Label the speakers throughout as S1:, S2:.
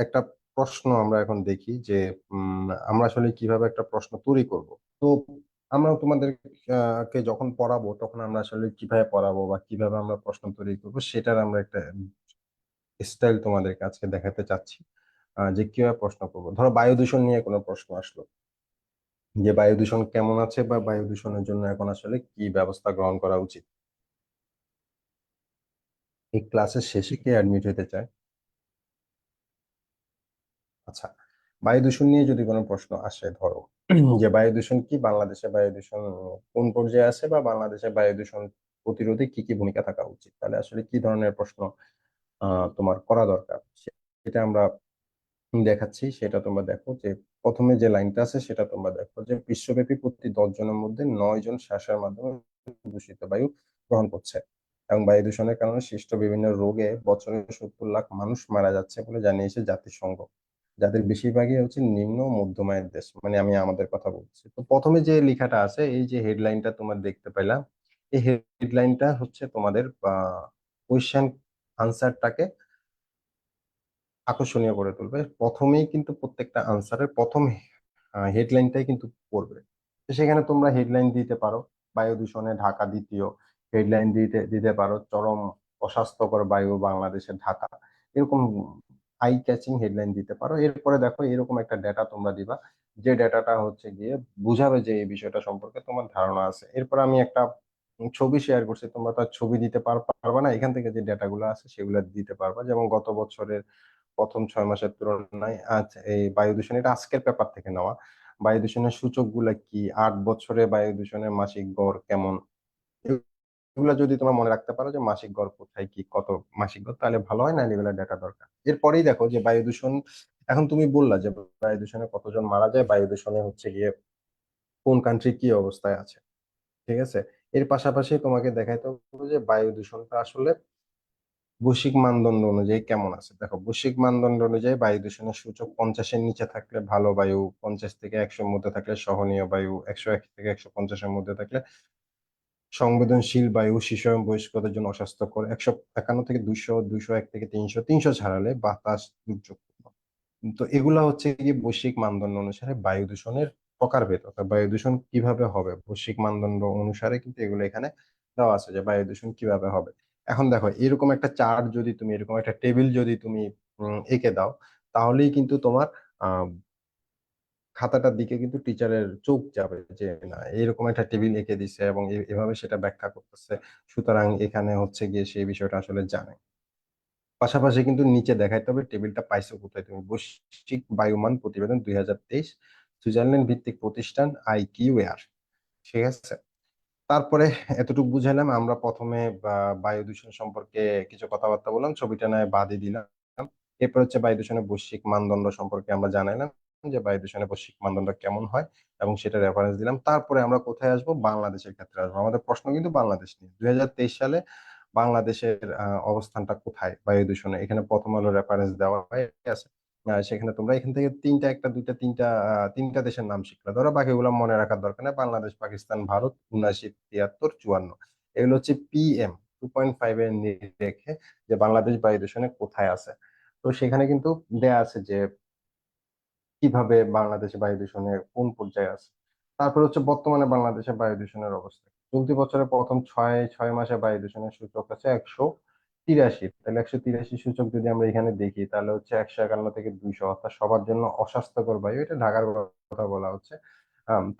S1: একটা প্রশ্ন আমরা এখন দেখি যে আমরা আসলে কীভাবে একটা প্রশ্ন তৈরি করব? তো আমরা তোমাদের আহ, কে যখন পড়াবো তখন আমরা আসলে কীভাবে পড়াবো বা কীভাবে আমরা প্রশ্ন তৈরি করব সেটার আমরা একটা স্টাইল তোমাদের আজকে দেখাতে চাচ্ছি যে কীভাবে প্রশ্ন করব। ধরো বায়ু দূষণ নিয়ে কোনো প্রশ্ন আসলো। যে বায়ু দূষণ কেমন আছে বা বায়ু দূষণের জন্য এখন আসলে কি ব্যবস্থা গ্রহণ করা উচিত? এই ক্লাসের শেষে কে অ্যাডমিট হতে চায়? আচ্ছা বায়ু দূষণ নিয়ে যদি কোনো প্রশ্ন আসে ধরো যে বায়ু দূষণ কি বাংলাদেশে বায়ু দূষণ কোন পর্যায়ে আছে বা বাংলাদেশে বায়ু দূষণ প্রতিরোধে কি কি ভূমিকা থাকা উচিত? তাহলে আসলে কি ধরনের প্রশ্ন আহ তোমার করা দরকার? সেটা আমরা দেখাচ্ছি সেটা তোমরা দেখো যে প্রথমে যে লাইনটা আছে সেটা তোমরা দেখো যে বিশ্বব্যাপী প্রতি দশ জনের মধ্যে নয় জন শ্বাসের মাধ্যমে দূষিত বায়ু গ্রহণ করছে এবং বায়ু দূষণের কারণে সৃষ্ট বিভিন্ন রোগে বছরে সত্তর লাখ মানুষ মারা যাচ্ছে বলে জানিয়েছে জাতিসংঘ। যাদের বেশিরভাগই হচ্ছে নিম্ন মধ্যম আয়ের দেশ মানে আমি আমাদের কথা বলছি। তো প্রথমে যে লেখাটা আছে, এই যে হেডলাইনটা তোমার দেখতে পেলাম, এই হেডলাইনটা হচ্ছে তোমাদের কোয়েশ্চেন আনসারটাকে আকর্ষণীয় করে তুলবে। প্রথমেই কিন্তু প্রত্যেকটা আনসারের প্রথম হেডলাইনটাই কিন্তু পড়বে। তো সেখানে তোমরা হেডলাইন দিতে পারো, বায়ু দূষণে ঢাকা দ্বিতীয় হেডলাইন দিতে দিতে পারো, চরম অস্বাস্থ্যকর বায়ু বাংলাদেশের ঢাকা। এরকম আই ক্যাচিং হেডলাইন দিতে পারো। এরপরে দেখো এরকম একটা ডেটা তোমরা দিবা। যে ডেটাটা হচ্ছে গিয়ে বুঝাবে যে এই বিষয়টা সম্পর্কে তোমার ধারণা আছে। এরপর আমি একটা ছবি শেয়ার করছি, তোমরা তার ছবি দিতে পার- পারবা না। এখান থেকে যে ডেটাগুলো আছে সেগুলো দিতে পারবা। যেমন গত বছরের প্রথম ছয় মাসের তুলনায় আজ এই বায়ু দূষণ, এটা আজকের পেপার থেকে নেওয়া। বায়ু দূষণের সূচকগুলা কি? আট বছরে বায়ু দূষণের মাসিক গড় কেমন? এগুলো যদি তোমরা মনে রাখতে পারো যে মাসিক গড় কোথায় কি, কত মাসিক গড়, তাহলে ভালো হয় না এগুলো ডেটা দরকার। এরপরেই দেখো যে বায়ু দূষণ, এখন তুমি বললা যে বায়ু দূষণে কতজন মারা যায়, বায়ু দূষণে হচ্ছে গিয়ে কোন কান্ট্রি কি অবস্থায় আছে, ঠিক আছে? এর পাশাপাশি তোমাকে দেখাইতে হবে যে বায়ু দূষণটা আসলে বৈশ্বিক মানদণ্ড অনুযায়ী কেমন আছে। দেখো, বৈশ্বিক মানদণ্ড অনুযায়ী বায়ু দূষণের সূচক পঞ্চাশের নিচে থাকলে ভালো বায়ু, পঞ্চাশ থেকে একশোর মধ্যে থাকলে সহনীয় বায়ু, একশো এক থেকে একশো পঞ্চাশের মধ্যে থাকলে সংবেদনশীল বায়ু শিশু এবং বয়স্কদের জন্য অস্বাস্থ্যকর। একশো একান্ন থেকে দুইশো দুইশো এক থেকে তিনশো তিনশো ছাড়ালে বাতাস দুর্যোগপূর্ণ। তো এগুলা হচ্ছে কি বৈশ্বিক মানদণ্ড অনুসারে বায়ু দূষণের প্রকারভেদ, অর্থাৎ বায়ু দূষণ কীভাবে হবে? বৈশ্বিক মানদণ্ড অনুসারে কিন্তু এগুলো এখানে দেওয়া আছে যে বায়ু দূষণ কীভাবে হবে? এখন দেখো, এরকম একটা চার্ট যদি তুমি, এরকম একটা টেবিল যদি তুমি এঁকে দাও, তাহলেই কিন্তু তোমার খাতাটার দিকে কিন্তু টিচারের চোখ যাবে যে, না, এরকম একটা টেবিল এঁকে দিছে এবং এভাবে সেটা ব্যাখ্যা করতেছে। সুতরাং এখানে হচ্ছে গিয়ে সেই বিষয়টা আসলে জানে। পাশাপাশি কিন্তু নিচে দেখাইতে হবে টেবিলটা পাইছো কোথায়? তুমি বৈশ্বিক বায়ুমান প্রতিবেদন দুই হাজার তেইশ, সুইজারল্যান্ড ভিত্তিক প্রতিষ্ঠান আই কিউএয়ার ঠিক আছে? তারপরে এতটুকু বুঝাইলাম, আমরা প্রথমে বায়ু দূষণ সম্পর্কে কিছু কথাবার্তা বললাম, ছবিটা নয় বাদই দিলাম। এরপর হচ্ছে বায়ু দূষণের বৈশ্বিক মানদণ্ড সম্পর্কে আমরা জানাইলাম। যে বায়ু দূষণের বৈশ্বিক মানদণ্ড কেমন হয় এবং সেটা রেফারেন্স দিলাম। তারপরে আমরা কোথায় আসব? বাংলাদেশের ক্ষেত্রে আসব। আমাদের প্রশ্ন কিন্তু বাংলাদেশ নিয়ে। দুই হাজার তেইশ সালে বাংলাদেশের অবস্থানটা কোথায়? বায়ু দূষণে এখানে প্রথম আলো রেফারেন্স দেওয়া হয় আছে সেখানে তোমরা এখান থেকে তিনটা একটা, দুইটা, তিনটা তিনটা দেশের নাম শিখলে। ধরো বাকিগুলো মনে রাখার দরকার নেই। বাংলাদেশ, পাকিস্তান, ভারত উনাশি তিয়াত্তর, চুয়ান্ন। এগুলো হচ্ছে পিএম টু পয়েন্ট ফাইভ এর রেখে যে বাংলাদেশ বায়ু দূষণে কোথায় আছে। তো সেখানে কিন্তু দেয়া আছে যে কীভাবে বাংলাদেশে বায়ু দূষণের কোন পর্যায়ে আছে? তারপর হচ্ছে বর্তমানে বাংলাদেশে বায়ু দূষণের অবস্থা। চলতি বছরের প্রথম ছয় ছয় মাসে বায়ু দূষণের সূচক আছে একশো তিরাশি। তাহলে একশো তিরাশি সূচক যদি আমরা এখানে দেখি, তাহলে হচ্ছে একশো একান্ন থেকে দুইশো, অর্থাৎ সবার জন্য অস্বাস্থ্যকর বায়ু। এটা ঢাকার কথা বলা হচ্ছে।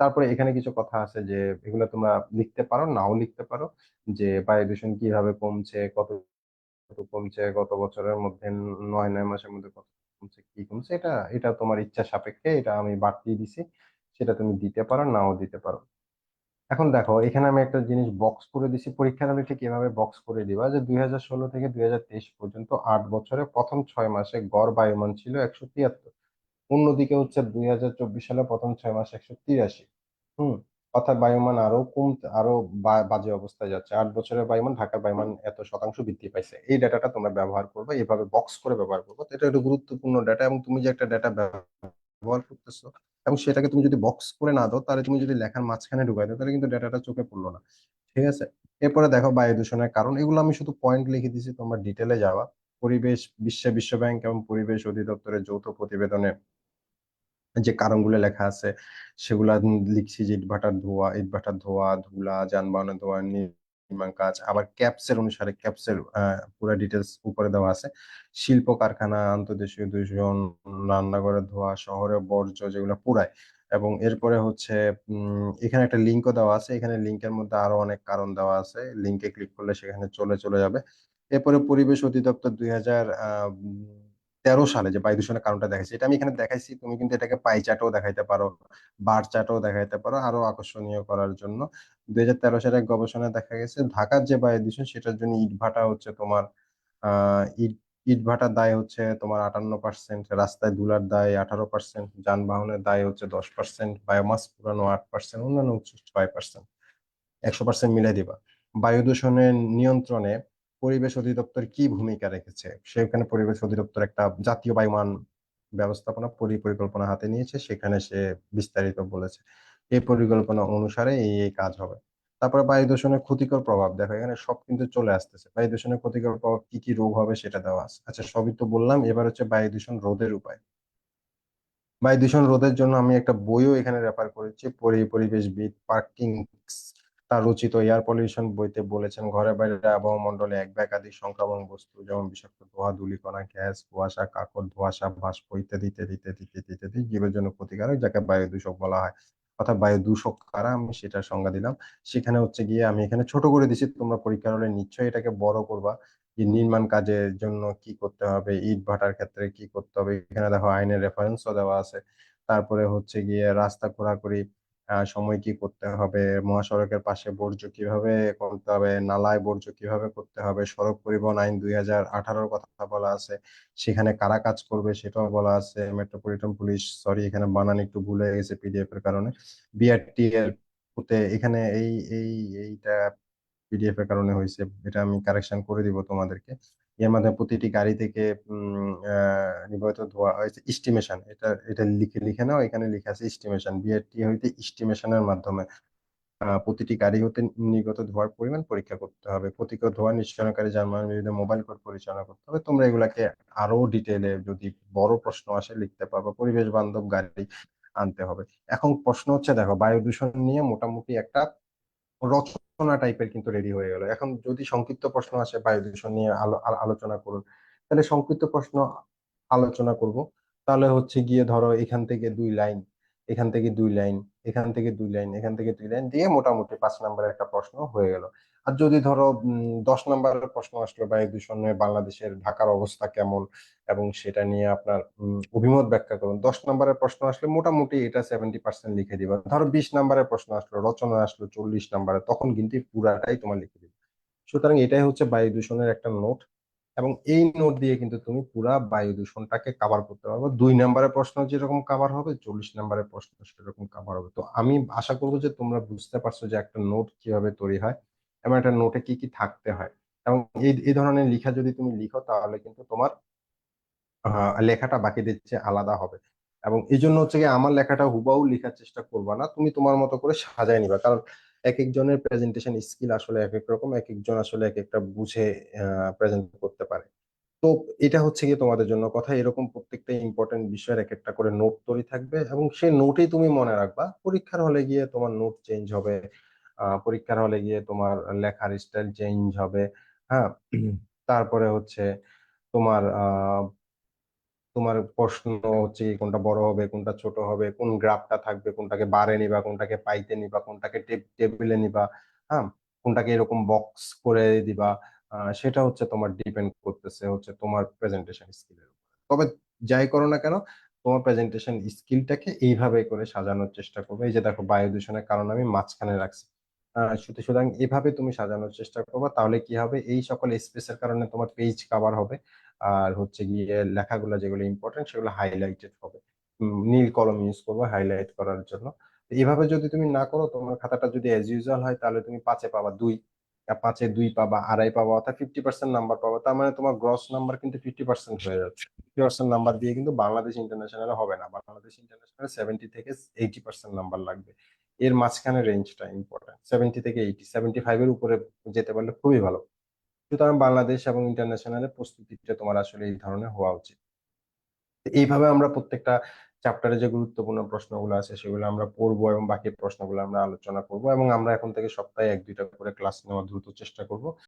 S1: তারপরে এখানে কিছু কথা আছে যে, এগুলো তোমরা লিখতে পারো, নাও লিখতে পারো, যে বায়ু দূষণ কীভাবে কমছে, কত কমছে গত বছরের মধ্যে নয় নয় মাসের মধ্যে কত কমছে, কি কমছে, এটা এটা তোমার ইচ্ছা সাপেক্ষে, এটা আমি বাড়তিয়ে দিছি, সেটা তুমি দিতে পারো, নাও দিতে পারো। এখন দেখো, এখানে আমি একটা জিনিস বক্স করে দিছি, পরীক্ষার হলে ঠিক এভাবে বক্স করে দিবা যে দুই হাজার ষোলো থেকে দুই হাজার তেইশ পর্যন্ত আট বছরে প্রথম ছয় মাসে গড় বায়ুমান ছিল একশো তিয়াত্তর। অন্যদিকে হচ্ছে দুই হাজার চব্বিশ সালে প্রথম ছয় মাসে একশো তিরাশি। হম? অর্থাৎ বায়ুমান আরও কম আরও বাজে অবস্থায় যাচ্ছে। আট বছরের বায়ুমান, ঢাকার বায়ুমান এত শতাংশ বৃদ্ধি পাইছে। এই ডাটাটা তোমরা ব্যবহার করবে, এভাবে বক্স করে ব্যবহার করব। এটা একটা গুরুত্বপূর্ণ ডাটা এবং তুমি যে একটা ডাটা ব্যবহার করতেছো এবং সেটাকে তুমি যদি বক্স করে না দাও, তাহলে তুমি যদি লেখার মাঝখানে ঢুকাই দাও, তাহলে কিন্তু ডাটাটা চোখে পড়ল না। ঠিক আছে? এরপরে দেখো বায়ু দূষণের কারণ। এগুলো আমি শুধু পয়েন্ট লিখে দিছি তোমরা ডিটেলে যাওয়া। পরিবেশ, বিশ্ব বিশ্ব ব্যাংক এবং পরিবেশ অধিদপ্তরের যৌথ প্রতিবেদনে যে কারণগুলো লেখা আছে, সেগুলা লিখছি যে ইটভাটার ধোঁয়া ইটভাটার ধোঁয়া, ধুলা, যানবাহনের ধোঁয়া, নির্মাণ কাজ, আবার ক্যাপসের অনুসারে ক্যাপসের পুরো ডিটেলস উপরে দেওয়া আছে। শিল্প কারখানা আন্তর্দেশীয় দূষণ, রান্নাঘরের ধোঁয়া, শহরে বর্জ্য যেগুলো পুরায় এবং এরপরে হচ্ছে এখানে একটা লিঙ্কও দেওয়া আছে। এখানে লিঙ্কের মধ্যে আরও অনেক কারণ দেওয়া আছে। লিঙ্কে ক্লিক করলে সেখানে চলে চলে যাবে। এরপরে পরিবেশ অধিদপ্তর দুই হাজার তেরো সালে যে বায়ু দূষণের কারণটা দেখাইছি এটা আমি এখানে দেখাইছি, তুমি কিন্তু এটাকে পাই চার্টও দেখাইতে পারো বার চার্টও দেখাইতে পারো, আরও আকর্ষণীয় করার জন্য। দুই হাজার তেরো সালে গবেষণায় দেখা গেছে, ঢাকার যে বায়ু দূষণ, সেটার জন্য ইটভাটা হচ্ছে তোমার, আহ, ইট ইটভাটার দায় হচ্ছে তোমার আটান্ন পার্সেন্ট রাস্তায় ধুলার দায় আঠারো পার্সেন্ট যানবাহনের দায় হচ্ছে দশ পার্সেন্ট বায়োমাস পুরানো আট পার্সেন্ট অন্যান্য ছয় পার্সেন্ট একশো পার্সেন্ট মিলে দিবা। বায়ু দূষণের নিয়ন্ত্রণে পরিবেশ অধিদপ্তর কি ভূমিকা রেখেছে? সেখানে পরিবেশ অধিদপ্তর একটা জাতীয় বায়ুমান ব্যবস্থাপনা পরিকল্পনা হাতে নিয়েছে, সেখানে সে বিস্তারিত বলেছে। এই পরিকল্পনা অনুসারে এই এই কাজ হবে। তারপরে বায়ু দূষণের ক্ষতিকর প্রভাব। দেখো, এখানে সব কিন্তু চলে আসতেছে। বায়ু দূষণের ক্ষতিকর প্রভাব কি কি রোগ হবে সেটা দেওয়া আছে। আচ্ছা সবই তো বললাম, এবার হচ্ছে বায়ু দূষণ রোধের উপায়। বায়ু দূষণ রোধের জন্য আমি একটা বইও এখানে রেফার করেছি পরিবেশবিদ পার্কিং তার রচিত এয়ার পলিউশন বইতে বলেছেন, ঘরে বাইরে মন্ডলে এক বা একাধিক সংক্রামক বস্তু, যেমন বিষাক্ত ধোঁয়া, ধূলিকণা, গ্যাস, কুয়াশা, কাকর, ধোঁয়াশা, বাষ্প ইত্যাদি ইত্যাদি ইত্যাদি ইত্যাদি ইত্যাদি জীবের জন্য ক্ষতিকারক যাকে বায়ু দূষক বলা হয়। অর্থাৎ বায়ু দূষক কারা, আমি সেটার সংজ্ঞা দিলাম। সেখানে হচ্ছে গিয়ে আমি এখানে ছোট করে দিছি, তোমরা পরীক্ষার হলে নিশ্চয়ই এটাকে বড় করবা যে নির্মাণ কাজের জন্য কি করতে হবে, ইট ভাটার ক্ষেত্রে কি করতে হবে। এখানে দেখো আইনের রেফারেন্সও দেওয়া আছে। তারপরে হচ্ছে গিয়ে রাস্তা খোরাখুরি সময় কি করতে হবে? মহাসড়কের পাশে বর্জ্য কীভাবে করতে হবে? নালায় বর্জ্য কীভাবে করতে হবে? সড়ক পরিবহন আইন দুই হাজার আঠারোর কথা বলা আছে। সেখানে কারা কাজ করবে সেটাও বলা আছে। মেট্রোপলিটন পুলিশ, সরি, এখানে বানান একটু ভুলে গেছে পিডিএফ এর কারণে। বিআরটি এর এখানে এই এই, এইটা পিডিএফ এর কারণে হয়েছে। এটা আমি কারেকশন করে দিব তোমাদেরকে। এর মাধ্যমে প্রতিটি গাড়ি থেকে নির্গত ধোয়া হয়েছে। ইস্টিমেশন এটা এটা লিখে লিখে নাও। এখানে লিখে আছে ইস্টিমেশন বিআরটি হইতে ইস্টিমেশনের মাধ্যমে। প্রতিটি গাড়ি হতে নির্গত ধোয়ার পরিমাণ পরীক্ষা করতে হবে। ক্ষতিকর ধোয়া নিঃসরণকারী যানবাহনের বিরুদ্ধে মোবাইল কোড পরিচালনা করতে হবে। তোমরা এগুলাকে আরও ডিটেলে যদি বড় প্রশ্ন আসে লিখতে পারবে পরিবেশ বান্ধব গাড়ি আনতে হবে। এখন প্রশ্ন হচ্ছে, দেখো বায়ু দূষণ নিয়ে মোটামুটি একটা রচনা টাইপের কিন্তু রেডি হয়ে গেল। এখন যদি সংক্ষিপ্ত প্রশ্ন আসে বায়ু দূষণ নিয়ে আলোচনা করুন, তাহলে সংক্ষিপ্ত প্রশ্ন আলোচনা করব। তাহলে হচ্ছে গিয়ে ধরো এখান থেকে দুই লাইন এখান থেকে দুই লাইন এখান থেকে দুই লাইন, এখান থেকে দুই লাইন দিয়ে মোটামুটি পাঁচ নাম্বারের একটা প্রশ্ন হয়ে গেল। আর যদি ধরো দশ নাম্বারের প্রশ্ন আসলো বায়ু দূষণে বাংলাদেশের ঢাকার অবস্থা কেমন এবং সেটা নিয়ে আপনার অভিমত ব্যাখ্যা করুন। দশ নাম্বারের প্রশ্ন আসলে মোটামুটি এটা সেভেন্টি পার্সেন্ট লিখে দিবা। ধরো বিশ নাম্বারের প্রশ্ন আসলো, রচনা আসলো চল্লিশ নাম্বারে, তখন কিন্তু পুরাটাই তোমার লিখে দিবে। সুতরাং এটাই হচ্ছে বায়ু দূষণের একটা নোট। এবং এই নোট দিয়ে কিন্তু তুমি পুরা বায়ু দূষণটাকে কাভার করতে পারবে। দুই নাম্বারের প্রশ্ন যেরকম কাভার হবে, চল্লিশ নাম্বারের প্রশ্ন সেরকম কাভার হবে। তো আমি আশা করব যে তোমরা বুঝতে পারছ যে একটা নোট কীভাবে তৈরি হয় এবং একটা নোটে কি কি থাকতে হয়। এবং এই এই ধরনের লেখা যদি তুমি লিখো, তাহলে কিন্তু তোমার লেখাটা বাকিদের চেয়ে আলাদা হবে। এবং এই জন্য হচ্ছে কি, আমার লেখাটা হুবাহু লেখার চেষ্টা করবা না, তুমি তোমার মতো করে সাজায় নিবা। কারণ এক একজনের প্রেজেন্টেশন স্কিল আসলে এক এক রকম এক একজন আসলে এক একটা বুঝে প্রেজেন্ট করতে পারে। তো এটা হচ্ছে গিয়ে তোমাদের জন্য কথা। এরকম প্রত্যেকটা ইম্পর্টেন্ট বিষয়ের এক একটা করে নোট তৈরি থাকবে এবং সেই নোটেই তুমি মনে রাখবা। পরীক্ষার হলে গিয়ে তোমার নোট চেঞ্জ হবে পরীক্ষার হলে গিয়ে তোমার লেখার স্টাইল চেঞ্জ হবে হ্যাঁ? তারপরে হচ্ছে তোমার তোমার প্রশ্ন হচ্ছে কোনটা বড় হবে, কোনটা ছোট হবে, কোন গ্রাফটা থাকবে, কোনটাকে বারে নিবা, কোনটাকে পাইতে নিবা, কোনটাকে টেবিলে নিবা হ্যাঁ? কোনটাকে এরকম বক্স করে দিবা সেটা হচ্ছে তোমার ডিপেন্ড করতেছে হচ্ছে তোমার প্রেজেন্টেশন স্কিলের উপর। তবে যাই করো না কেন, তোমার প্রেজেন্টেশন স্কিলটাকে এইভাবে করে সাজানোর চেষ্টা করবে। এই যে দেখো বায়ু দূষণের কারণ আমি মাঝখানে রাখছি। সুতরাং এভাবে তুমি সাজানোর চেষ্টা করবে, তাহলে কি হবে? এই সকল স্পেসের কারণে তোমার পেজ কাভার হবে। আর হচ্ছে গিয়ে লেখাগুলো যেগুলো ইম্পর্টেন্ট সেগুলো হাইলাইটেড হবে। নীল কলম ইউজ করব হাইলাইট করার জন্য। এভাবে যদি তুমি না করো, তোমার খাতাটা যদি অ্যাজ ইউজুয়াল হয়, তাহলে তুমি পাঁচে পাবা দুই। পাঁচে দুই পাবা, আড়াই পাবা, অর্থাৎ ফিফটি পার্সেন্ট নাম্বার পাবা। তার মানে তোমার গ্রস নাম্বার কিন্তু ফিফটি পার্সেন্ট হয়ে যাচ্ছে। ফিফটি পার্সেন্ট নাম্বার দিয়ে কিন্তু বাংলাদেশ ইন্টারন্যাশনাল হবে না। বাংলাদেশ ইন্টারন্যাশনাল সেভেন্টি থেকে এইটি পার্সেন্ট নাম্বার লাগবে। এর মাঝখানে রেঞ্জটা ইম্পর্টেন্ট সেভেন্টি থেকে এইটি সেভেন্টি ফাইভ এর উপরে যেতে পারলে খুবই ভালো। সুতরাং বাংলাদেশ এবং ইন্টারন্যাশনালে প্রস্তুতিটা তোমার আসলে এই ধরনের হওয়া উচিত। এইভাবে আমরা প্রত্যেকটা চ্যাপ্টারে যে গুরুত্বপূর্ণ প্রশ্নগুলো আছে, সেগুলো আমরা পড়ব এবং বাকি প্রশ্নগুলো আমরা আলোচনা করব এবং আমরা এখন থেকে সপ্তাহে এক দুইটা করে ক্লাস নেওয়ার দ্রুত চেষ্টা করব।